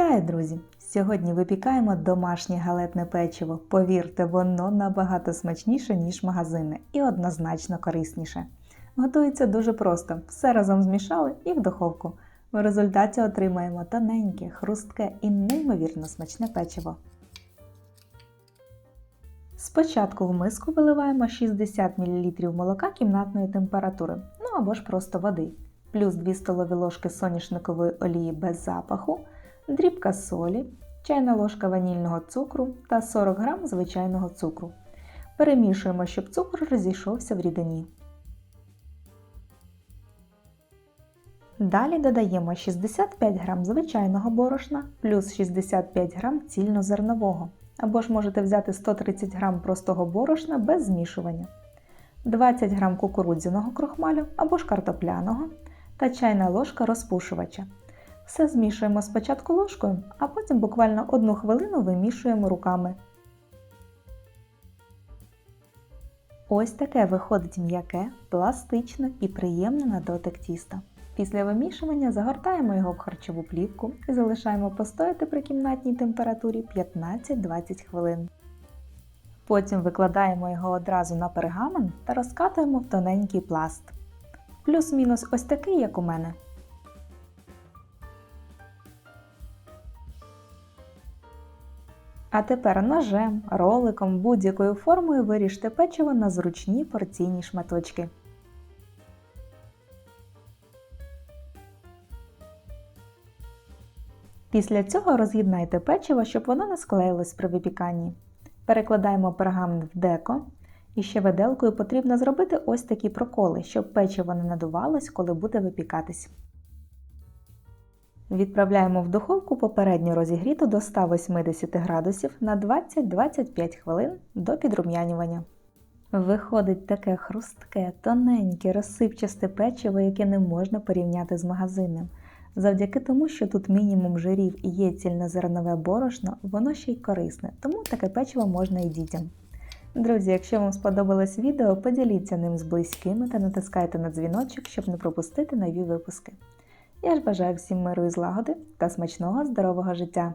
Вітаю, друзі! Сьогодні випікаємо домашнє галетне печиво. Повірте, воно набагато смачніше, ніж магазинне, і однозначно корисніше. Готується дуже просто: все разом змішали і в духовку. В результаті отримаємо тоненьке, хрустке і неймовірно смачне печиво. Спочатку в миску виливаємо 60 мл молока кімнатної температури, ну або ж просто води, плюс 2 столові ложки соняшникової олії без запаху, дрібка солі, чайна ложка ванільного цукру та 40 г звичайного цукру. Перемішуємо, щоб цукор розійшовся в рідині. Далі додаємо 65 г звичайного борошна плюс 65 г цільнозернового. Або ж можете взяти 130 г простого борошна без змішування, 20 г кукурудзяного крохмалю або ж картопляного та чайна ложка розпушувача. Все змішуємо спочатку ложкою, а потім буквально одну хвилину вимішуємо руками. Ось таке виходить м'яке, пластичне і приємне на дотик тіста. Після вимішування загортаємо його в харчову плівку і залишаємо постояти при кімнатній температурі 15-20 хвилин. Потім викладаємо його одразу на пергамент та розкатуємо в тоненький пласт. Плюс-мінус ось такий, як у мене. А тепер ножем, роликом, будь-якою формою виріжте печиво на зручні порційні шматочки. Після цього роз'єднайте печиво, щоб воно не склеїлось при випіканні. Перекладаємо пергамент в деко. І ще виделкою потрібно зробити ось такі проколи, щоб печиво не надувалось, коли буде випікатись. Відправляємо в духовку попередньо розігріту до 180 градусів на 20-25 хвилин до підрум'янювання. Виходить таке хрустке, тоненьке, розсипчасте печиво, яке не можна порівняти з магазинним. Завдяки тому, що тут мінімум жирів і є цільнозернове борошно, воно ще й корисне, тому таке печиво можна і дітям. Друзі, якщо вам сподобалось відео, поділіться ним з близькими та натискайте на дзвіночок, щоб не пропустити нові випуски. Я ж бажаю всім миру і злагоди та смачного здорового життя!